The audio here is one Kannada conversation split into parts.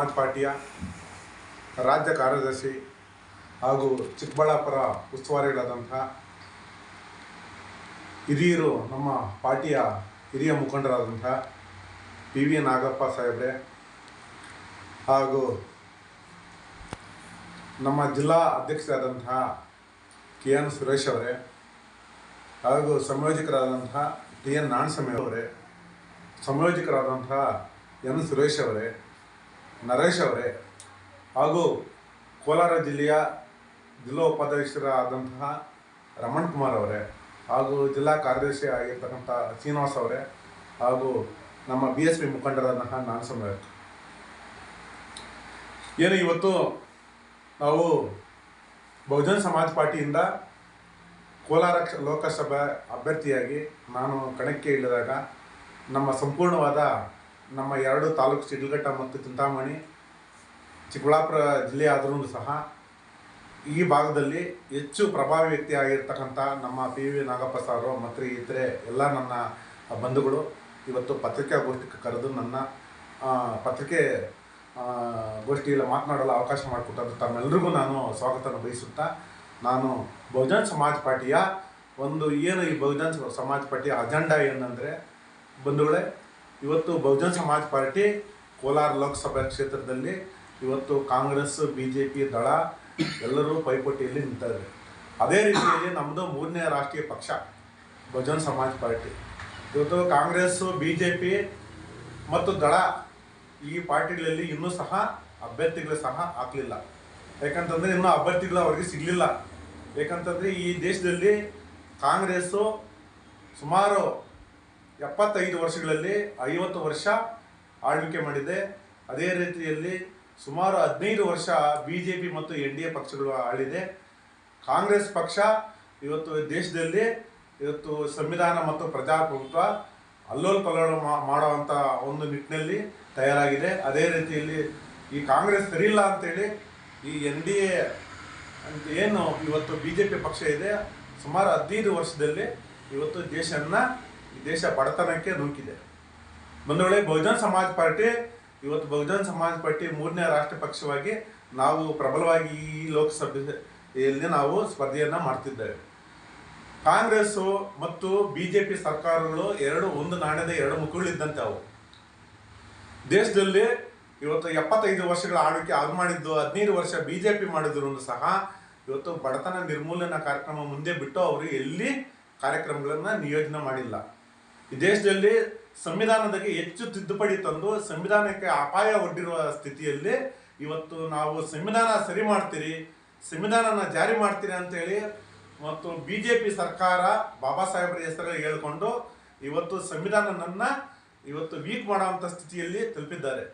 ಸಮಾಜ್ ಪಾರ್ಟಿಯ ರಾಜ್ಯ ಕಾರ್ಯದರ್ಶಿ ಹಾಗೂ ಚಿಕ್ಕಬಳ್ಳಾಪುರ ಉಸ್ತುವಾರಿಗಳಾದಂತಹ ಹಿರಿಯರು, ನಮ್ಮ ಪಾರ್ಟಿಯ ಹಿರಿಯ ಮುಖಂಡರಾದಂತಹ ಪಿ ವಿ ನಾಗಪ್ಪ ಸಾಹೇಬ್ರೆ ಹಾಗೂ ನಮ್ಮ ಜಿಲ್ಲಾ ಅಧ್ಯಕ್ಷರಾದಂತಹ ಕೆ ಎನ್ ಸುರೇಶ್ ಅವರೇ ಹಾಗೂ ಸಂಯೋಜಕರಾದಂತಹ ಟಿ ಎನ್ ನಾಣಸ್ವಾಮಿ ಅವರೇ ಸಂಯೋಜಕರಾದಂತಹ ಎನ್ ಸುರೇಶ್ ಅವರೇ ನರೇಶ್ ಅವರೇ, ಹಾಗೂ ಕೋಲಾರ ಜಿಲ್ಲೆಯ ಜಿಲ್ಲಾ ಉಪಾಧ್ಯಕ್ಷರಾದಂತಹ ರಮಣ್ ಕುಮಾರ್ ಅವರೇ, ಹಾಗೂ ಜಿಲ್ಲಾ ಕಾರ್ಯದರ್ಶಿ ಆಗಿರ್ತಕ್ಕಂಥ ಶ್ರೀನಿವಾಸ್ ಅವರೇ, ಹಾಗೂ ನಮ್ಮ ಬಿ ಎಸ್ ಪಿ ಮುಖಂಡರಾದಂತಹ ನಾನು ಅವರೇ. ಏನು ಇವತ್ತು ನಾವು ಬಹುಜನ ಸಮಾಜ್ ಪಾರ್ಟಿಯಿಂದ ಕೋಲಾರ ಲೋಕಸಭಾ ಅಭ್ಯರ್ಥಿಯಾಗಿ ನಾನು ಕಣಕ್ಕೆ ಇಳಿದಾಗ ನಮ್ಮ ಸಂಪೂರ್ಣವಾದ ನಮ್ಮ ಎರಡು ತಾಲೂಕು ಶಿಡ್ಲಘಟ್ಟ ಮತ್ತು ಚಿಂತಾಮಣಿ, ಚಿಕ್ಕಬಳ್ಳಾಪುರ ಜಿಲ್ಲೆ ಆದರೂ ಸಹ ಈ ಭಾಗದಲ್ಲಿ ಹೆಚ್ಚು ಪ್ರಭಾವಿ ವ್ಯಕ್ತಿ ಆಗಿರ್ತಕ್ಕಂಥ ನಮ್ಮ ಪಿ ವಿ ನಾಗಪ್ಪ ಸಾರು ಮತ್ತು ಇತರೆ ಎಲ್ಲ ನನ್ನ ಬಂಧುಗಳು ಇವತ್ತು ಪತ್ರಿಕಾಗೋಷ್ಠಿಗೆ ಕರೆದು ನನ್ನ ಪತ್ರಿಕೆ ಗೋಷ್ಠಿಯಲ್ಲಿ ಮಾತನಾಡಲು ಅವಕಾಶ ಮಾಡಿಕೊಟ್ಟದ್ದು ತಮ್ಮೆಲ್ಲರಿಗೂ ನಾನು ಸ್ವಾಗತನ ಬಯಸುತ್ತಾ, ನಾನು ಬಹುಜನ್ ಸಮಾಜ ಪಾರ್ಟಿಯ ಒಂದು ಏನು ಈ ಬಹುಜನ ಸಮಾಜ ಪಾರ್ಟಿಯ ಅಜೆಂಡಾ ಏನಂದರೆ ಬಂಧುಗಳೇ ಇವತ್ತು ಬಹುಜನ್ ಸಮಾಜ್ ಪಾರ್ಟಿ ಕೋಲಾರ ಲೋಕಸಭಾ ಕ್ಷೇತ್ರದಲ್ಲಿ ಇವತ್ತು ಕಾಂಗ್ರೆಸ್ ಬಿ ಜೆ ಪಿ ದಳ ಎಲ್ಲರೂ ಪೈಪೋಟಿಯಲ್ಲಿ ನಿಂತಿದ್ದಾರೆ. ಅದೇ ರೀತಿಯಲ್ಲಿ ನಮ್ಮದು ಮೂರನೇ ರಾಷ್ಟ್ರೀಯ ಪಕ್ಷ, ಬಹುಜನ್ ಸಮಾಜ್ ಪಾರ್ಟಿ. ಇವತ್ತು ಕಾಂಗ್ರೆಸ್ ಬಿ ಜೆ ಪಿ ಮತ್ತು ದಳ ಈ ಪಾರ್ಟಿಗಳಲ್ಲಿ ಇನ್ನೂ ಸಹ ಅಭ್ಯರ್ಥಿಗಳು ಸಹ ಹಾಕಲಿಲ್ಲ. ಯಾಕಂತಂದರೆ ಇನ್ನೂ ಅಭ್ಯರ್ಥಿಗಳು ಅವರಿಗೆ ಸಿಗಲಿಲ್ಲ. ಯಾಕಂತಂದರೆ ಈ ದೇಶದಲ್ಲಿ ಕಾಂಗ್ರೆಸ್ಸು ಸುಮಾರು ಎಪ್ಪತ್ತೈದು ವರ್ಷಗಳಲ್ಲಿ ಐವತ್ತು ವರ್ಷ ಆಳ್ವಿಕೆ ಮಾಡಿದೆ. ಅದೇ ರೀತಿಯಲ್ಲಿ ಸುಮಾರು ಹದಿನೈದು ವರ್ಷ ಬಿ ಜೆ ಪಿ ಮತ್ತು ಎನ್ ಡಿ ಎ ಪಕ್ಷಗಳು ಆಳಿದೆ. ಕಾಂಗ್ರೆಸ್ ಪಕ್ಷ ಇವತ್ತು ದೇಶದಲ್ಲಿ ಇವತ್ತು ಸಂವಿಧಾನ ಮತ್ತು ಪ್ರಜಾಪ್ರಭುತ್ವ ಅಲ್ಲೋಲ್ ಕಲ್ಲೋಲ ಮಾಡುವಂಥ ಒಂದು ನಿಟ್ಟಿನಲ್ಲಿ ತಯಾರಾಗಿದೆ. ಅದೇ ರೀತಿಯಲ್ಲಿ ಈ ಕಾಂಗ್ರೆಸ್ ಸರಿಯಿಲ್ಲ ಅಂತೇಳಿ ಈ ಎನ್ ಡಿ ಎ ಅಂತ ಏನು ಇವತ್ತು ಬಿ ಜೆ ಪಿ ಪಕ್ಷ ಇದೆ. ಸುಮಾರು ಹದಿನೈದು ವರ್ಷದಲ್ಲಿ ಇವತ್ತು ದೇಶನ್ನ ಈ ದೇಶ ಬಡತನಕ್ಕೆ ನೂಕಿದೆ. ಬಂಧುಗಳೇ, ಬಹುಜನ್ ಸಮಾಜ್ ಪಾರ್ಟಿ, ಇವತ್ತು ಬಹುಜನ್ ಸಮಾಜ್ ಪಾರ್ಟಿ ಮೂರನೇ ರಾಷ್ಟ್ರ ಪಕ್ಷವಾಗಿ ನಾವು ಪ್ರಬಲವಾಗಿ ಈ ಲೋಕಸಭೆಯಲ್ಲಿ ನಾವು ಸ್ಪರ್ಧೆಯನ್ನ ಮಾಡ್ತಿದ್ದೇವೆ. ಕಾಂಗ್ರೆಸ್ಸು ಮತ್ತು ಬಿ ಜೆ ಪಿ ಸರ್ಕಾರಗಳು ಎರಡು, ಒಂದು ನಾಣ್ಯದ ಎರಡು ಮುಖಗಳಿದ್ದಂತೆ ಅವು. ದೇಶದಲ್ಲಿ ಇವತ್ತು ಎಪ್ಪತ್ತೈದು ವರ್ಷಗಳ ಆಳ್ವಿಕೆ ಅದು ಮಾಡಿದ್ದು, ಹದಿನೈದು ವರ್ಷ ಬಿ ಜೆ ಪಿ ಮಾಡಿದ್ರು ಸಹ ಇವತ್ತು ಬಡತನ ನಿರ್ಮೂಲನಾ ಕಾರ್ಯಕ್ರಮ ಮುಂದೆ ಬಿಟ್ಟು ಅವರು ಎಲ್ಲಿ ಕಾರ್ಯಕ್ರಮಗಳನ್ನು ನಿಯೋಜನೆ ಮಾಡಿಲ್ಲ. ಈ ದೇಶದಲ್ಲಿ ಸಂವಿಧಾನದಲ್ಲಿ ಹೆಚ್ಚು ತಿದ್ದುಪಡಿ ತಂದು ಸಂವಿಧಾನಕ್ಕೆ ಅಪಾಯ ಒಡ್ಡಿರುವ ಸ್ಥಿತಿಯಲ್ಲಿ ಇವತ್ತು ನಾವು ಸಂವಿಧಾನ ಸರಿ ಮಾಡ್ತೀರಿ, ಸಂವಿಧಾನನ ಜಾರಿ ಮಾಡ್ತೀರಿ ಅಂತೇಳಿ ಮತ್ತು ಬಿ ಜೆ ಪಿ ಸರ್ಕಾರ ಬಾಬಾ ಸಾಹೇಬ್ರ ಹೆಸರಲ್ಲಿ ಹೇಳ್ಕೊಂಡು ಇವತ್ತು ಸಂವಿಧಾನನನ್ನ ಇವತ್ತು ವೀಕ್ ಮಾಡುವಂಥ ಸ್ಥಿತಿಯಲ್ಲಿ ತಲುಪಿದ್ದಾರೆ.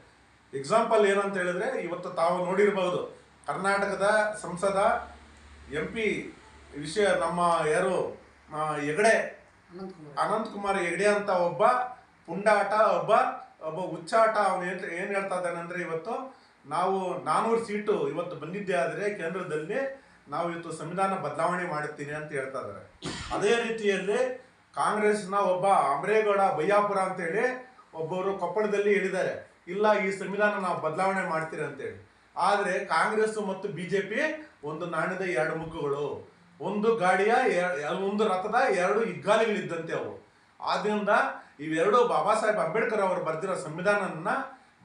ಎಕ್ಸಾಂಪಲ್ ಏನಂತ ಹೇಳಿದ್ರೆ ಇವತ್ತು ತಾವು ನೋಡಿರಬಹುದು ಕರ್ನಾಟಕದ ಸಂಸದ ಎಂ ಪಿ ವಿಷಯ ನಮ್ಮ ಯಾರು ಹೆಗಡೆ ಅನಂತ್ ಕುಮಾರ್ ಹೆಗಡೆ ಅಂತ ಒಬ್ಬ ಪುಂಡಾಟ, ಒಬ್ಬ ಒಬ್ಬ ಹುಚ್ಚಾಟ ಅವನು ಏನ್ ಏನ್ ಹೇಳ್ತಾ ಇದ್ದಾನೆ ಅಂದ್ರೆ ಇವತ್ತು ನಾವು ನಾನೂರು ಸೀಟು ಇವತ್ತು ಬಂದಿದ್ದೆ ಆದ್ರೆ ಕೇಂದ್ರದಲ್ಲಿ ನಾವು ಇವತ್ತು ಸಂವಿಧಾನ ಬದಲಾವಣೆ ಮಾಡುತ್ತೀನಿ ಅಂತ ಹೇಳ್ತಾ ಇದ್ದಾರೆ. ಅದೇ ರೀತಿಯಲ್ಲಿ ಕಾಂಗ್ರೆಸ್ನ ಒಬ್ಬ ಅಮರೇಗೌಡ ಬಯ್ಯಾಪುರ ಅಂತೇಳಿ ಒಬ್ಬರು ಕೊಪ್ಪಳದಲ್ಲಿ ಹೇಳಿದ್ದಾರೆ. ಇಲ್ಲ, ಈ ಸಂವಿಧಾನ ನಾವು ಬದಲಾವಣೆ ಮಾಡ್ತೀರಿ ಅಂತೇಳಿ. ಆದ್ರೆ ಕಾಂಗ್ರೆಸ್ ಮತ್ತು ಬಿಜೆಪಿ ಒಂದು ನಾಣ್ಯದ ಎರಡು ಮುಖಗಳು. ಒಂದು ಗಾಡಿಯ ಒಂದು ರಥದ ಎರಡು ಇಗ್ಗಾಲಿಗಳಿದ್ದಂತೆ ಅವು. ಆದ್ರಿಂದ ಇವೆರಡು ಬಾಬಾ ಸಾಹೇಬ್ ಅಂಬೇಡ್ಕರ್ ಅವರು ಬರೆದಿರೋ ಸಂವಿಧಾನನ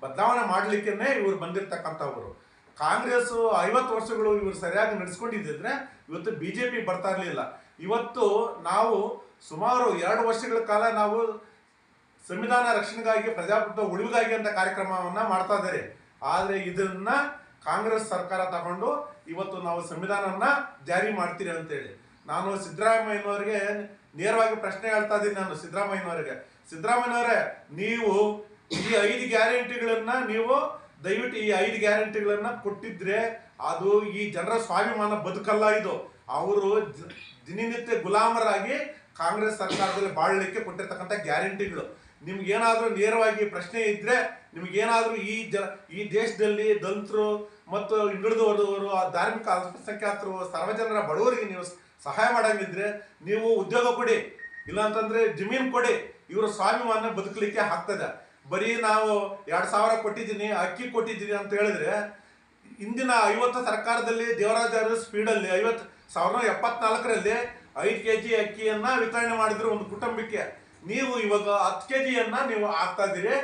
ಬದಲಾವಣೆ ಮಾಡಲಿಕ್ಕೆ ಇವರು ಬಂದಿರತಕ್ಕಂಥವ್ರು. ಕಾಂಗ್ರೆಸ್ ಐವತ್ತು ವರ್ಷಗಳು ಇವರು ಸರಿಯಾಗಿ ನಡೆಸ್ಕೊಂಡಿದ್ದಿದ್ರೆ ಇವತ್ತು ಬಿಜೆಪಿ ಬರ್ತಾ ಇರಲಿಲ್ಲ. ಇವತ್ತು ನಾವು ಸುಮಾರು ಎರಡು ವರ್ಷಗಳ ಕಾಲ ನಾವು ಸಂವಿಧಾನ ರಕ್ಷಣೆಗಾಗಿ, ಪ್ರಜಾಪ್ರಭುತ್ವ ಉಳಿವಿಗಾಗಿ ಅಂತ ಕಾರ್ಯಕ್ರಮವನ್ನ ಮಾಡ್ತಾ ಇದ್ದಾರೆ ಆದ್ರೆ ಇದನ್ನ ಕಾಂಗ್ರೆಸ್ ಸರ್ಕಾರ ತಗೊಂಡು ಇವತ್ತು ನಾವು ಸಂವಿಧಾನವನ್ನ ಜಾರಿ ಮಾಡ್ತೀರಿ ಅಂತೇಳಿ. ನಾನು ಸಿದ್ದರಾಮಯ್ಯನವರಿಗೆ ನೇರವಾಗಿ ಪ್ರಶ್ನೆ ಹೇಳ್ತಾ ಇದ್ದೀನಿ ನಾನು ಸಿದ್ದರಾಮಯ್ಯನವರಿಗೆ. ಸಿದ್ದರಾಮಯ್ಯನವರೇ, ನೀವು ಈ ಐದು ಗ್ಯಾರಂಟಿಗಳನ್ನ ನೀವು ದಯವಿಟ್ಟು ಈ ಐದು ಗ್ಯಾರಂಟಿಗಳನ್ನ ಕೊಟ್ಟಿದ್ರೆ ಅದು ಈ ಜನರ ಸ್ವಾಭಿಮಾನ ಬದುಕಲ್ಲ ಇದು. ಅವರು ದಿನನಿತ್ಯ ಗುಲಾಮರಾಗಿ ಕಾಂಗ್ರೆಸ್ ಸರ್ಕಾರದಲ್ಲಿ ಬಾಳಲಿಕ್ಕೆ ಕೊಟ್ಟಿರ್ತಕ್ಕಂಥ ಗ್ಯಾರಂಟಿಗಳು. ನಿಮ್ಗೇನಾದ್ರೂ ನೇರವಾಗಿ ಪ್ರಶ್ನೆ ಇದ್ರೆ ನಿಮಗೇನಾದರೂ ಈ ಜ, ಈ ದೇಶದಲ್ಲಿ ದಲಿತರು ಮತ್ತು ಹಿಂದುಳಿದವರು ಆ ಧಾರ್ಮಿಕ ಅಲ್ಪಸಂಖ್ಯಾತರು, ಸಾರ್ವಜನರ ಬಡವರಿಗೆ ನೀವು ಸಹಾಯ ಮಾಡಂಗಿದ್ರೆ ನೀವು ಉದ್ಯೋಗ ಕೊಡಿ. ಇಲ್ಲಾಂತಂದರೆ ಜಮೀನು ಕೊಡಿ. ಇವರು ಸ್ವಾಭಿಮಾನ ಬದುಕಲಿಕ್ಕೆ ಆಗ್ತದೆ. ಬರೀ ನಾವು ಎರಡು ಸಾವಿರ ಕೊಟ್ಟಿದ್ದೀನಿ, ಅಕ್ಕಿ ಕೊಟ್ಟಿದ್ದೀನಿ ಅಂತ ಹೇಳಿದ್ರೆ ಇಂದಿನ ಐವತ್ತು ಸರ್ಕಾರದಲ್ಲಿ ದೇವರಾಜ ಸ್ಪೀಡಲ್ಲಿ ಐವತ್ತು ಸಾವಿರದ ಎಪ್ಪತ್ನಾಲ್ಕರಲ್ಲಿ ಐದು ಕೆ ಜಿ ಅಕ್ಕಿಯನ್ನು ವಿತರಣೆ ಮಾಡಿದ್ರು ಒಂದು ಕುಟುಂಬಕ್ಕೆ. ನೀವು ಇವಾಗ ಹತ್ತು ಕೆ ಜಿಯನ್ನು ನೀವು ಹಾಕ್ತಾ ಇದ್ದೀರಿ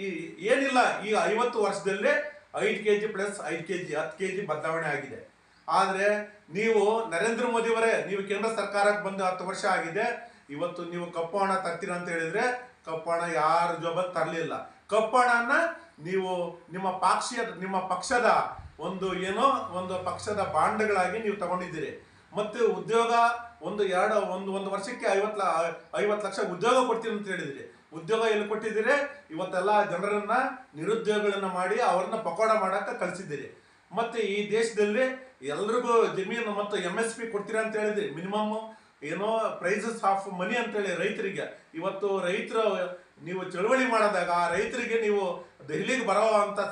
ಈ ಏನಿಲ್ಲ, ಈ ಐವತ್ತು ವರ್ಷದಲ್ಲಿ ಐದು ಕೆ ಜಿ ಪ್ಲಸ್ ಐದು ಕೆ ಜಿ ಹತ್ತು ಕೆ ಜಿ ಬದಲಾವಣೆ ಆಗಿದೆ. ಆದರೆ ನೀವು ನರೇಂದ್ರ ಮೋದಿಯವರೇ, ನೀವು ಕೇಂದ್ರ ಸರ್ಕಾರಕ್ಕೆ ಬಂದು ಹತ್ತು ವರ್ಷ ಆಗಿದೆ. ಇವತ್ತು ನೀವು ಕಪ್ಪು ಹಣ ತರ್ತೀರ ಅಂತ ಹೇಳಿದ್ರೆ ಕಪ್ಪು ಹಣ ಯಾರ ಜೊಬಲ್ ತರಲಿಲ್ಲ. ಕಪ್ಪು ಹಣನ ನೀವು ನಿಮ್ಮ ಪಾಕ್ಷಿಯ, ನಿಮ್ಮ ಪಕ್ಷದ ಒಂದು ಏನೋ ಒಂದು ಪಕ್ಷದ ಬಾಂಡ್ಗಳಾಗಿ ನೀವು ತಗೊಂಡಿದ್ದೀರಿ. ಮತ್ತು ಉದ್ಯೋಗ ಒಂದು ಎರಡು, ಒಂದು ಒಂದು ವರ್ಷಕ್ಕೆ ಐವತ್ತು ಐವತ್ತು ಲಕ್ಷ ಉದ್ಯೋಗ ಕೊಡ್ತೀನಿ ಅಂತ ಹೇಳಿದ್ರಿ. ಉದ್ಯೋಗ ಎಲ್ಲಿ ಕೊಟ್ಟಿದ್ದೀರಿ? ಇವತ್ತೆಲ್ಲ ಜನರನ್ನ, ನಿರುದ್ಯೋಗಗಳನ್ನ ಮಾಡಿ ಅವ್ರನ್ನ ಪಕೋಡ ಮಾಡಕ್ಕೆ ಕಳಿಸಿದ್ದೀರಿ. ಮತ್ತೆ ಈ ದೇಶದಲ್ಲಿ ಎಲ್ರಿಗೂ ಜಮೀನು ಮತ್ತು ಎಂ ಎಸ್ ಪಿ ಕೊಡ್ತೀರಾ ಅಂತ ಹೇಳಿದ್ರಿ. ಮಿನಿಮಮ್ ಏನೋ ಪ್ರೈಸಸ್ ಆಫ್ ಮನಿ ಅಂತೇಳಿ ರೈತರಿಗೆ. ಇವತ್ತು ರೈತರ ನೀವು ಚಳುವಳಿ ಮಾಡಿದಾಗ ಆ ರೈತರಿಗೆ ನೀವು ದೆಹಲಿಗೆ ಬರೋ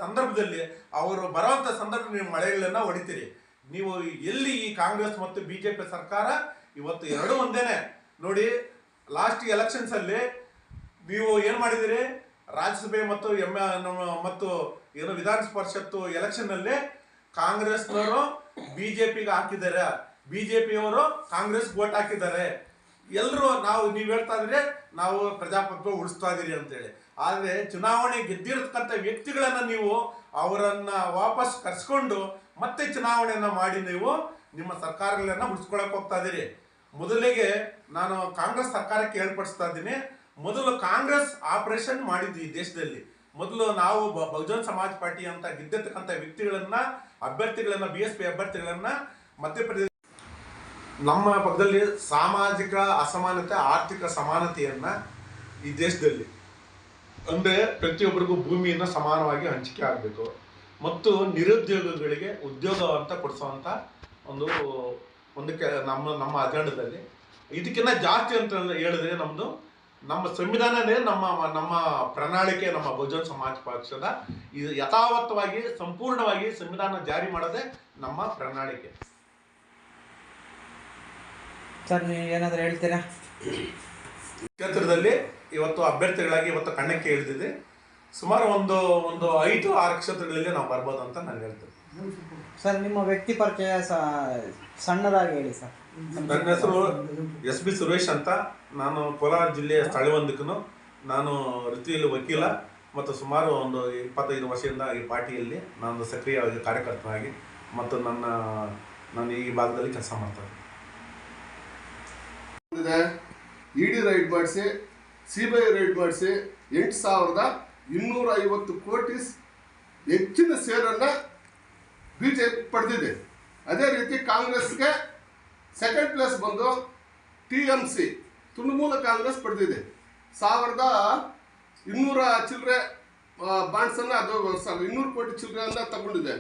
ಸಂದರ್ಭದಲ್ಲಿ ಅವರು ಬರೋವಂಥ ಸಂದರ್ಭ ನೀವು ಮಳೆಗಳನ್ನ ಹೊಡಿತೀರಿ. ನೀವು ಎಲ್ಲಿ ಈ ಕಾಂಗ್ರೆಸ್ ಮತ್ತು ಬಿಜೆಪಿ ಸರ್ಕಾರ ಇವತ್ತು ಎರಡೂ ಒಂದೇನೆ. ನೋಡಿ ಲಾಸ್ಟ್ ಎಲೆಕ್ಷನ್ಸ್ ಅಲ್ಲಿ ನೀವು ಏನ್ ಮಾಡಿದಿರಿ? ರಾಜ್ಯಸಭೆ ಮತ್ತು ಎಂ ಮತ್ತು ಏನು ವಿಧಾನ ಪರಿಷತ್ತು ಎಲೆಕ್ಷನ್ ಅಲ್ಲಿ ಕಾಂಗ್ರೆಸ್ನವರು ಬಿಜೆಪಿಗೆ ಹಾಕಿದ್ದಾರೆ. ಬಿಜೆಪಿಯವರು ಕಾಂಗ್ರೆಸ್ ವೋಟ್ ಹಾಕಿದ್ದಾರೆ. ಎಲ್ಲರೂ ನಾವು, ನೀವು ಹೇಳ್ತಾ ಇದ್ರೆ ನಾವು ಪ್ರಜಾಪ್ರಭುತ್ವ ಉಳಿಸ್ತಾ ಇದೀರಿ ಅಂತೇಳಿ. ಆದರೆ ಚುನಾವಣೆ ಗೆದ್ದಿರತಕ್ಕಂಥ ವ್ಯಕ್ತಿಗಳನ್ನು ನೀವು ಅವರನ್ನು ವಾಪಸ್ ಕರ್ಸ್ಕೊಂಡು ಮತ್ತೆ ಚುನಾವಣೆಯನ್ನು ಮಾಡಿ ನೀವು ನಿಮ್ಮ ಸರ್ಕಾರಗಳನ್ನ ಉಳಿಸ್ಕೊಳಕ್ ಹೋಗ್ತಾ ಇದ್ದೀರಿ ಮೊದಲಿಗೆ ನಾನು ಕಾಂಗ್ರೆಸ್ ಸರ್ಕಾರಕ್ಕೆ ಏರ್ಪಡಿಸ್ತಾ ಇದ್ದೀನಿ. ಮೊದಲು ಕಾಂಗ್ರೆಸ್ ಆಪರೇಷನ್ ಮಾಡಿದ್ವಿ ಈ ದೇಶದಲ್ಲಿ. ಮೊದಲು ನಾವು ಬಹುಜನ್ ಸಮಾಜ್ ಪಾರ್ಟಿ ಅಂತ ಗೆದ್ದಿರ್ತಕ್ಕಂಥ ವ್ಯಕ್ತಿಗಳನ್ನ, ಅಭ್ಯರ್ಥಿಗಳನ್ನ ಬಿ ಎಸ್ ಪಿ ಅಭ್ಯರ್ಥಿಗಳನ್ನ ಮಧ್ಯಪ್ರದೇಶ ನಮ್ಮ ಪಕ್ಕದಲ್ಲಿ ಸಾಮಾಜಿಕ ಅಸಮಾನತೆ, ಆರ್ಥಿಕ ಸಮಾನತೆಯನ್ನ ಈ ದೇಶದಲ್ಲಿ. ಅಂದ್ರೆ ಪ್ರತಿಯೊಬ್ಬರಿಗೂ ಭೂಮಿಯನ್ನು ಸಮಾನವಾಗಿ ಹಂಚಿಕೆ ಆಗಬೇಕು. ಮತ್ತು ನಿರುದ್ಯೋಗಗಳಿಗೆ ಉದ್ಯೋಗ ಅಂತ ಕೊಡಿಸುವಂತ ಒಂದು ಒಂದು ಕೆ ನಮ್ಮ ನಮ್ಮ ಅಜೆಂಡದಲ್ಲಿ ಇದಕ್ಕಿಂತ ಜಾಸ್ತಿ ಅಂತ ಹೇಳಿದ್ರೆ ನಮ್ಮದು ನಮ್ಮ ಸಂವಿಧಾನನೇ ನಮ್ಮ ನಮ್ಮ ಪ್ರಣಾಳಿಕೆ ನಮ್ಮ ಬಹುಜನ್ ಸಮಾಜ ಪಕ್ಷದ ಇದು ಯಥಾವತ್ತವಾಗಿ ಸಂಪೂರ್ಣವಾಗಿ ಸಂವಿಧಾನ ಜಾರಿ ಮಾಡೋದೇ ನಮ್ಮ ಪ್ರಣಾಳಿಕೆ. ಸರ್ ನೀವು ಏನಾದರೂ ಹೇಳ್ತೀರಾ? ಕ್ಷೇತ್ರದಲ್ಲಿ ಇವತ್ತು ಅಭ್ಯರ್ಥಿಗಳಾಗಿ ಇವತ್ತು ಕಣ್ಣಕ್ಕೆ ಇಳಿದಿದೆ ಸುಮಾರು ಒಂದು ಒಂದು ಐದು ಆರು ಕ್ಷೇತ್ರಗಳಲ್ಲಿ ನಾವು ಬರ್ಬೋದು ಅಂತ ನಾನು ಹೇಳ್ತೇನೆ. ಸರ್ ನಿಮ್ಮ ವ್ಯಕ್ತಿ ಪರಿಚಯ ಸಣ್ಣದಾಗಿ ಹೇಳಿ ಸರ್. ನನ್ನ ಹೆಸರು ಎಸ್ ಬಿ ಸುರೇಶ್ ಅಂತ. ನಾನು ಕೋಲಾರ ಜಿಲ್ಲೆಯ ಸ್ಥಳವೊಂದಕ್ಕೂ ನಾನು ವೃತ್ತಿಯಲ್ಲಿ ವಕೀಲ ಮತ್ತು ಸುಮಾರು ಒಂದು ಇಪ್ಪತ್ತೈದು ವರ್ಷದಿಂದ ಈ ಪಾರ್ಟಿಯಲ್ಲಿ ನಾನು ಸಕ್ರಿಯವಾಗಿ ಕಾರ್ಯಕರ್ತನಾಗಿ ಮತ್ತು ನನ್ನ ನಾನು ಈ ಭಾಗದಲ್ಲಿ ಕೆಲಸ ಮಾಡ್ತೇನೆ ಇದೆ. ಇಡಿ ರೈಡ್ ಮಾಡಿಸಿ ಸಿ ಬಿ ಐ ರೈಡ್ ಮಾಡಿಸಿ ಎಂಟು ಸಾವಿರದ ಇನ್ನೂರ ಐವತ್ತು ಕೋಟಿ ಹೆಚ್ಚಿನ ಸೇರನ್ನ ಬಿ ಜೆ ಪಿ ಪಡೆದಿದೆ. ಅದೇ ರೀತಿ ಕಾಂಗ್ರೆಸ್ಗೆ ಸೆಕೆಂಡ್ ಪ್ಲೇಸ್ ಬಂದು T M C Trinamool Congress ಪಡೆದಿದೆ. ಸಾವಿರದ ಇನ್ನೂರ ಚಿಲ್ಲರೆ ಬಾಂಡ್ಸನ್ನು ಅದು ಇನ್ನೂರು ಕೋಟಿ ಚಿಲ್ಲರೆಯನ್ನು ತಗೊಂಡಿದೆ.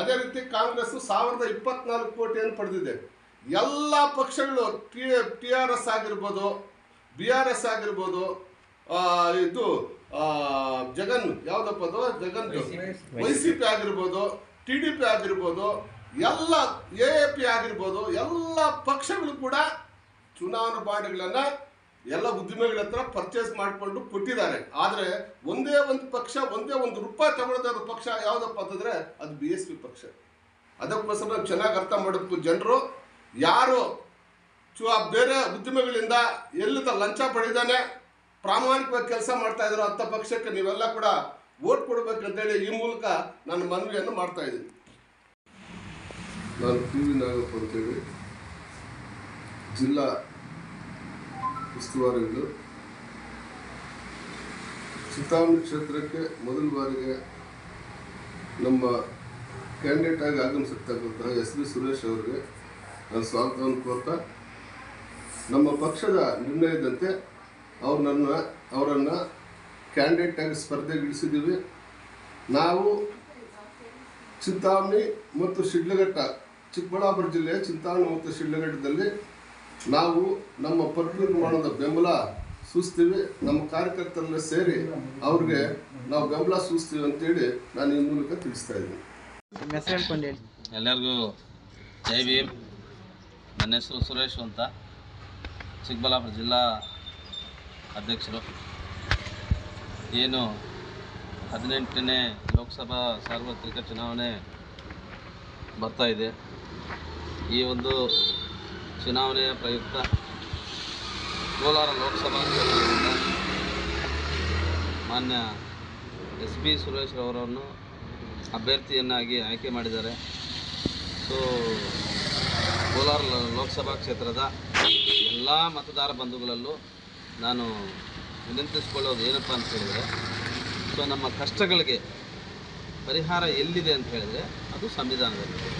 ಅದೇ ರೀತಿ ಕಾಂಗ್ರೆಸ್ ಸಾವಿರದ ಇಪ್ಪತ್ನಾಲ್ಕು ಕೋಟಿಯನ್ನು ಪಡೆದಿದೆ. ಎಲ್ಲ ಪಕ್ಷಗಳು ಟಿ ಟಿ ಆರ್ ಎಸ್ ಆಗಿರ್ಬೋದು ಬಿ ಆರ್ ಎಸ್ ಆಗಿರ್ಬೋದು ಇದು ಜಗನ್ ಯಾವುದಪ್ಪ ಅದು? ಜಗನ್ ವೈ ಸಿ ಪಿ ಆಗಿರ್ಬೋದು ಟಿ ಡಿ ಪಿ ಆಗಿರ್ಬೋದು, ಎಲ್ಲ ಎ ಎ ಪಿ ಆಗಿರ್ಬೋದು, ಎಲ್ಲ ಪಕ್ಷಗಳು ಕೂಡ ಚುನಾವಣಾ ಬಾಂಡ್ಗಳನ್ನು ಎಲ್ಲ ಉದ್ದಿಮೆಗಳ ಹತ್ರ ಪರ್ಚೇಸ್ ಮಾಡಿಕೊಂಡು ಕೊಟ್ಟಿದ್ದಾರೆ. ಆದರೆ ಒಂದೇ ಒಂದು ಪಕ್ಷ, ಒಂದೇ ಒಂದು ರೂಪಾಯಿ ತಗೊಳ್ಳೋದಾದ ಪಕ್ಷ ಯಾವುದಪ್ಪ ಅಂತಂದರೆ ಅದು ಬಿ ಎಸ್ ಪಿ ಪಕ್ಷ. ಅದಕ್ಕೋಸ್ಕರ ನಾವು ಚೆನ್ನಾಗಿ ಅರ್ಥ ಮಾಡಬೇಕು ಜನರು. ಯಾರು ಚು ಬೇರೆ ಉದ್ಯಮಿಗಳಿಂದ ಎಲ್ಲಿಂದ ಲಂಚ ಪಡೆದಾನೆ, ಪ್ರಾಮಾಣಿಕವಾಗಿ ಕೆಲಸ ಮಾಡ್ತಾ ಇದ್ರು ಅಂಥ ಪಕ್ಷಕ್ಕೆ ನೀವೆಲ್ಲ ಕೂಡ ಓಟ್ ಕೊಡಬೇಕಂತೇಳಿ ಈ ಮೂಲಕ ನನ್ನ ಮನವಿಯನ್ನು ಮಾಡ್ತಾ ಇದ್ದೀನಿ. ನಾನು ಪಿ ವಿ ನಾಗಪ್ಪ ಅಂತೇಳಿ ಜಿಲ್ಲಾ ಉಸ್ತುವಾರಿಗಳು ಚಿತ್ತಾವಣಿ ಕ್ಷೇತ್ರಕ್ಕೆ ಮೊದಲ ಬಾರಿಗೆ ನಮ್ಮ ಕ್ಯಾಂಡಿಡೇಟ್ ಆಗಿ ಆಗಮಿಸಿರ್ತಕ್ಕಂತಹ ಎಸ್ ಬಿ ಸುರೇಶ್ ಅವರಿಗೆ ನಾನು ಸ್ವಾಗತವನ್ನು ಕೋರ್ತಾ, ನಮ್ಮ ಪಕ್ಷದ ನಿರ್ಣಯದಂತೆ ಅವ್ರನ್ನ ಅವರನ್ನು ಕ್ಯಾಂಡಿಡೇಟ್ ಆಗಿ ಸ್ಪರ್ಧೆಗಿಳಿಸಿದ್ದೀವಿ ನಾವು ಚಿಂತಾಮಣಿ ಮತ್ತು ಶಿಡ್ಲಘಟ್ಟ ಚಿಕ್ಕಬಳ್ಳಾಪುರ ಜಿಲ್ಲೆಯ ಚಿಂತಾಮಣಿ ಮತ್ತು ಶಿಡ್ಲಘಟ್ಟದಲ್ಲಿ ನಾವು ನಮ್ಮ ಪರಿನಿರ್ಮಾಣದ ಬೆಂಬಲ ಸೂಸ್ತೀವಿ ನಮ್ಮ ಕಾರ್ಯಕರ್ತರನ್ನ ಸೇರಿ ಅವ್ರಿಗೆ ನಾವು ಬೆಂಬಲ ಸೂಸ್ತೀವಿ ಅಂತೇಳಿ ನಾನು ಈ ಮೂಲಕ ತಿಳಿಸ್ತಾ ಇದ್ದೀನಿ. ಎಲ್ಲರಿಗೂ ಜೈ ಭೀಮ್. ನನ್ನ ಹೆಸರು ಸುರೇಶ್ ಅಂತ. ಚಿಕ್ಕಬಳ್ಳಾಪುರ ಜಿಲ್ಲಾ ಅಧ್ಯಕ್ಷರು. ಏನು? ಹದಿನೆಂಟನೇ ಲೋಕಸಭಾ ಸಾರ್ವತ್ರಿಕ ಚುನಾವಣೆ ಬರ್ತಾ ಇದೆ. ಈ ಒಂದು ಚುನಾವಣೆಯ ಪ್ರಯುಕ್ತ ಕೋಲಾರ ಲೋಕಸಭಾ ಕ್ಷೇತ್ರದಿಂದ ಮಾನ್ಯ ಎಸ್ ಬಿ ಸುರೇಶ್ ರವರನ್ನು ಅಭ್ಯರ್ಥಿಯನ್ನಾಗಿ ಆಯ್ಕೆ ಮಾಡಿದ್ದಾರೆ. ಸೊ ಕೋಲಾರ ಲೋಕಸಭಾ ಕ್ಷೇತ್ರದ ಎಲ್ಲ ಮತದಾರ ಬಂಧುಗಳಲ್ಲೂ ನಾನು ವಿನಂತಿಸ್ಕೊಳ್ಳೋದು ಏನಪ್ಪ ಅಂತ ಹೇಳಿದರೆ, ಸೊ ನಮ್ಮ ಕಷ್ಟಗಳಿಗೆ ಪರಿಹಾರ ಎಲ್ಲಿದೆ ಅಂತ ಹೇಳಿದರೆ, ಅದು ಸಂವಿಧಾನದಲ್ಲಿದೆ.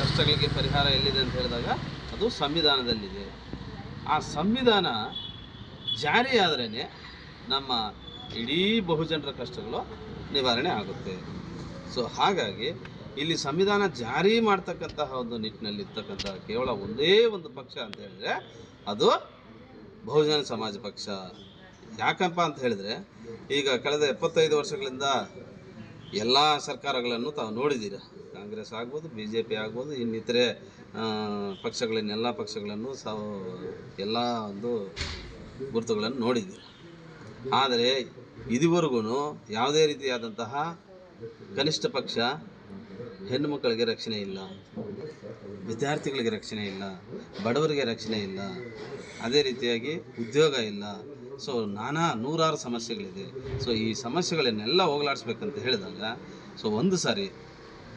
ಕಷ್ಟಗಳಿಗೆ ಪರಿಹಾರ ಎಲ್ಲಿದೆ ಅಂತ ಹೇಳಿದಾಗ ಅದು ಸಂವಿಧಾನದಲ್ಲಿದೆ. ಆ ಸಂವಿಧಾನ ಜಾರಿಯಾದ್ರೇ ನಮ್ಮ ಇಡೀ ಬಹುಜನರ ಕಷ್ಟಗಳು ನಿವಾರಣೆ ಆಗುತ್ತೆ. ಸೊ ಹಾಗಾಗಿ ಇಲ್ಲಿ ಸಂವಿಧಾನ ಜಾರಿ ಮಾಡ್ತಕ್ಕಂತಹ ಒಂದು ನಿಟ್ಟಿನಲ್ಲಿ ಇರ್ತಕ್ಕಂತಹ ಕೇವಲ ಒಂದೇ ಒಂದು ಪಕ್ಷ ಅಂತ ಹೇಳಿದ್ರೆ ಅದು ಬಹುಜನ ಸಮಾಜ ಪಕ್ಷ. ಯಾಕಪ್ಪ ಅಂತ ಹೇಳಿದ್ರೆ, ಈಗ ಕಳೆದ ಎಪ್ಪತ್ತೈದು ವರ್ಷಗಳಿಂದ ಎಲ್ಲ ಸರ್ಕಾರಗಳನ್ನು ತಾವು ನೋಡಿದ್ದೀರ? ಕಾಂಗ್ರೆಸ್ ಆಗ್ಬೋದು ಬಿ ಜೆ ಪಿ ಆಗ್ಬೋದು ಇನ್ನಿತರೆ ಪಕ್ಷಗಳನ್ನೆಲ್ಲ ಪಕ್ಷಗಳನ್ನು ತಾವು ಎಲ್ಲ ಒಂದು ಗುರುತುಗಳನ್ನು ನೋಡಿದ್ದೀರ? ಆದರೆ ಇದುವರೆಗೂ ಯಾವುದೇ ರೀತಿಯಾದಂತಹ ಕನಿಷ್ಠ ಪಕ್ಷ ಹೆಣ್ಣು ಮಕ್ಕಳಿಗೆ ರಕ್ಷಣೆ ಇಲ್ಲ, ವಿದ್ಯಾರ್ಥಿಗಳಿಗೆ ರಕ್ಷಣೆ ಇಲ್ಲ, ಬಡವರಿಗೆ ರಕ್ಷಣೆ ಇಲ್ಲ, ಅದೇ ರೀತಿಯಾಗಿ ಉದ್ಯೋಗ ಇಲ್ಲ. ಸೊ ನಾನಾ ನೂರಾರು ಸಮಸ್ಯೆಗಳಿದೆ. ಸೊ ಈ ಸಮಸ್ಯೆಗಳನ್ನೆಲ್ಲ ಹೋಗಲಾಡಿಸ್ಬೇಕಂತ ಹೇಳಿದಾಗ ಸೊ ಒಂದು ಸಾರಿ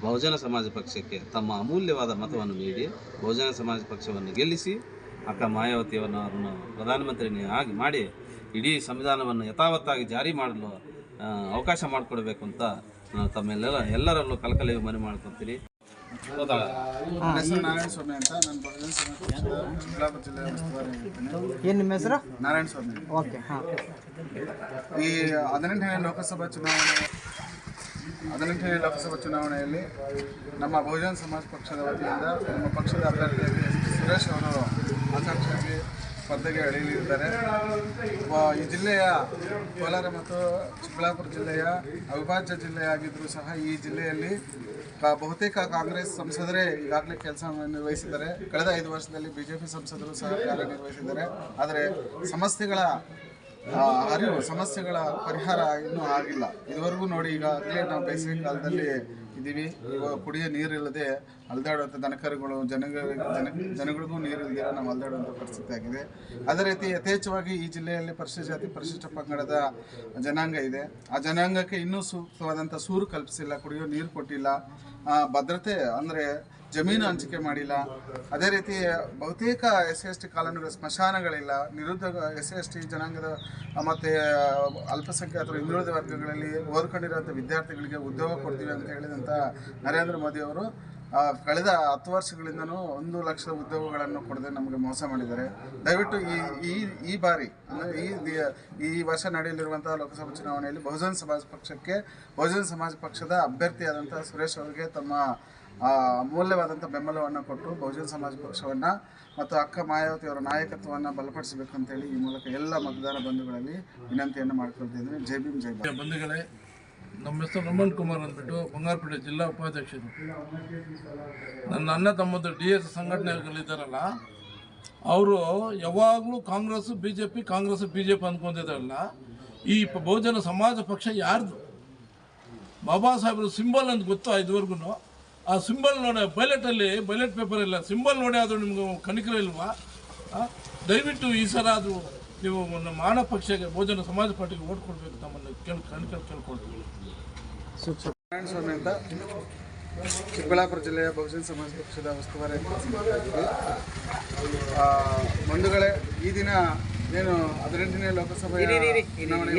ಬಹುಜನ ಸಮಾಜ ಪಕ್ಷಕ್ಕೆ ತಮ್ಮ ಅಮೂಲ್ಯವಾದ ಮತವನ್ನು ನೀಡಿ, ಬಹುಜನ ಸಮಾಜ ಪಕ್ಷವನ್ನು ಗೆಲ್ಲಿಸಿ, ಅಕ್ಕ ಮಾಯಾವತಿಯನ್ನು ಅವರನ್ನು ಪ್ರಧಾನಮಂತ್ರಿ ಆಗಿ ಮಾಡಿ, ಇಡೀ ಸಂವಿಧಾನವನ್ನು ಯಥಾವತ್ತಾಗಿ ಜಾರಿ ಮಾಡಲು ಅವಕಾಶ ಮಾಡಿಕೊಡ್ಬೇಕು ಅಂತ ನಾನು ತಮ್ಮೆಲ್ಲ ಎಲ್ಲರಲ್ಲೂ ಕಲಕಲಿ ಮನೆ ಮಾಡ್ಕೊತೀನಿ ನಾರಾಯಣ ಸ್ವಾಮಿ ಅಂತ ನಾನು ಬಹುಜನ ಸಮಾಜ ಪಕ್ಷದ ಚಿಕ್ಕಬಳ್ಳಾಪುರ ಜಿಲ್ಲೆಯ ಉಸ್ತುವಾರಿ ಏನು ನಿಮ್ಮ ಹೆಸರು? ನಾರಾಯಣ ಸ್ವಾಮಿ ಓಕೆ ಹಾಂ. ಈ ಹದಿನೆಂಟನೇ ಲೋಕಸಭಾ ಚುನಾವಣೆ ಹದಿನೆಂಟನೇ ಲೋಕಸಭಾ ಚುನಾವಣೆಯಲ್ಲಿ ನಮ್ಮ ಬಹುಜನ ಸಮಾಜ ಪಕ್ಷದ ವತಿಯಿಂದ ನಮ್ಮ ಪಕ್ಷದ ಅಭ್ಯರ್ಥಿಯಾಗಿ ಸುರೇಶ್ ಅವರು ಆಕಾಂಕ್ಷೆಯಾಗಿ ಸ್ಪರ್ಧೆಗೆ ಎಳೆಯಲಿದ್ದಾರೆ ಈ ಜಿಲ್ಲೆಯ ಕೋಲಾರ ಮತ್ತು ಚಿಕ್ಕಬಳ್ಳಾಪುರ ಜಿಲ್ಲೆಯ ಅವಿಭಾಜ್ಯ ಜಿಲ್ಲೆಯಾಗಿದ್ದರೂ ಸಹ ಈ ಜಿಲ್ಲೆಯಲ್ಲಿ ಬಹುತೇಕ ಕಾಂಗ್ರೆಸ್ ಸಂಸದರೇ ಈಗಾಗಲೇ ಕೆಲಸ ನಿರ್ವಹಿಸಿದ್ದಾರೆ. ಕಳೆದ ಐದು ವರ್ಷದಲ್ಲಿ ಬಿಜೆಪಿ ಸಂಸದರು ಸಹ ಕಾರ್ಯನಿರ್ವಹಿಸಿದ್ದಾರೆ ಆದರೆ ಸಮಸ್ಯೆಗಳ ಅರಿವು ಸಮಸ್ಯೆಗಳ ಪರಿಹಾರ ಇನ್ನೂ ಆಗಿಲ್ಲ. ಇದುವರೆಗೂ ನೋಡಿ ಈಗಾಗಲೇ ನಾವು ಬೇಸಿಗೆ ಕಾಲದಲ್ಲಿ ಇದ್ದೀವಿ ಇವಾಗ ಕುಡಿಯೋ ನೀರಿಲ್ಲದೆ ಅಲ್ದಾಡುವಂಥ ದನಕರುಗಳು ಜನಗಳಿಗೆ ಜನ, ಜನಗಳಿಗೂ ನೀರಿಲ್ಲದೆ ನಾವು ಅಲ್ದಾಡುವಂಥ ಪರಿಸ್ಥಿತಿ ಆಗಿದೆ. ಅದೇ ರೀತಿ ಯಥೇಚ್ಛವಾಗಿ ಈ ಜಿಲ್ಲೆಯಲ್ಲಿ ಪರಿಶಿಷ್ಟ ಜಾತಿ, ಪರಿಶಿಷ್ಟ ಪಂಗಡದ ಜನಾಂಗ ಇದೆ. ಆ ಜನಾಂಗಕ್ಕೆ ಇನ್ನೂ ಸೂಕ್ತವಾದಂಥ ಸೂರು ಕಲ್ಪಿಸಿಲ್ಲ, ಕುಡಿಯೋ ನೀರು ಕೊಟ್ಟಿಲ್ಲ. ಭದ್ರತೆ ಅಂದರೆ ಜಮೀನು ಹಂಚಿಕೆ ಮಾಡಿಲ್ಲ. ಅದೇ ರೀತಿ ಬಹುತೇಕ ಎಸ್ ಸಿ ಎಸ್ ಟಿ ಕಾಲೋನಿಗಳ ಸ್ಮಶಾನಗಳಿಲ್ಲ. ನಿರುದ್ಯೋಗ ಎಸ್ ಸಿ ಎಸ್ ಟಿ ಜನಾಂಗದ, ಮತ್ತು, ಅಲ್ಪಸಂಖ್ಯಾತರು ಹಿಂದುಳಿದ ವರ್ಗಗಳಲ್ಲಿ ಓದ್ಕೊಂಡಿರುವಂಥ ವಿದ್ಯಾರ್ಥಿಗಳಿಗೆ ಉದ್ಯೋಗ ಕೊಡ್ತೀವಿ ಅಂತ ಹೇಳಿದಂಥ ನರೇಂದ್ರ ಮೋದಿ ಅವರು ಕಳೆದ ಹತ್ತು ವರ್ಷಗಳಿಂದನೂ ಒಂದು ಲಕ್ಷ ಉದ್ಯೋಗಗಳನ್ನು ಕೊಡದೆ ನಮಗೆ ಮೋಸ ಮಾಡಿದ್ದಾರೆ. ದಯವಿಟ್ಟು ಈ ಈ ಈ ಬಾರಿ, ಅಂದರೆ ಈ ಈ ವರ್ಷ ನಡೆಯಲಿರುವಂತಹ ಲೋಕಸಭಾ ಚುನಾವಣೆಯಲ್ಲಿ ಬಹುಜನ ಸಮಾಜ ಪಕ್ಷಕ್ಕೆ, ಬಹುಜನ ಸಮಾಜ ಪಕ್ಷದ ಅಭ್ಯರ್ಥಿಯಾದಂಥ ಸುರೇಶ್ ಅವರಿಗೆ ತಮ್ಮ ಅಮೂಲ್ಯವಾದಂಥ ಬೆಂಬಲವನ್ನು ಕೊಟ್ಟು ಬಹುಜನ ಸಮಾಜ ಪಕ್ಷವನ್ನು ಮತ್ತು ಅಕ್ಕ ಮಾಯಾವತಿ ಅವರ ನಾಯಕತ್ವವನ್ನು ಬಲಪಡಿಸಬೇಕು ಅಂತೇಳಿ ಈ ಮೂಲಕ ಎಲ್ಲ ಮತದಾರ ಬಂಧುಗಳಲ್ಲಿ ವಿನಂತಿಯನ್ನು ಮಾಡ್ಕೊಳ್ತಿದ್ದೀನಿ ಜೈ ಭೀಮ್, ಜೈ ಬಂಧುಗಳೇ, ನಮ್ಮ ಹೆಸರು ರಮಣ್ ಕುಮಾರ್ ಅಂದ್ಬಿಟ್ಟು ಬಂಗಾರಪೇಟೆ ಜಿಲ್ಲಾ ಉಪಾಧ್ಯಕ್ಷರು. ನನ್ನ ಅಣ್ಣ ತಮ್ಮದು ಡಿ ಎಸ್ ಸಂಘಟನೆಗಳಿದ್ದಾರಲ್ಲ ಅವರು ಯಾವಾಗಲೂ Congress B J P Congress B J P ಅಂದ್ಕೊಂಡಿದ್ದಾರಲ್ಲ, ಈ ಬಹುಜನ ಸಮಾಜ ಪಕ್ಷ ಯಾರ್ದು? ಬಾಬಾ ಸಾಹೇಬ್ರ ಸಿಂಬಲ್ ಅಂತ ಗೊತ್ತಾ ಇದುವರೆಗೂ ಆ ಸಿಂಬಲ್ ನೋಡಿ ಬೈಲೆಟಲ್ಲಿ ಬೈಲೆಟ್ ಪೇಪರ್ ಇಲ್ಲ ಸಿಂಬಲ್ ನೋಡಿ ಆದರೂ ನಿಮ್ಗೆ ಕಣಿಕರ ಇಲ್ವಾ? ದಯವಿಟ್ಟು ಈ ಸಲ ಅದು ನೀವು ನಮ್ಮ ಮಾನ ಪಕ್ಷಕ್ಕೆ ಬಹುಜನ ಸಮಾಜ ಪಾರ್ಟಿಗೆ ಓಟ್ ಕೊಡಬೇಕು ನಮ್ಮನ್ನು ಕೇಳಿ ಕಣಿಕರು ಕೇಳ್ಕೊಳ್ತೀವಿ. ಸ್ವಾಮಿ ಅಂತ ಚಿಕ್ಕಬಳ್ಳಾಪುರ ಜಿಲ್ಲೆಯ ಬಹುಜನ ಸಮಾಜ ಪಕ್ಷದ ಉಸ್ತುವಾರಿ ಮಂಡುಗಳೇ ಬಂಧುಗಳೇ ಈ ದಿನ ಏನು ಹದಿನೆಂಟನೇ ಲೋಕಸಭೆ ಚುನಾವಣೆ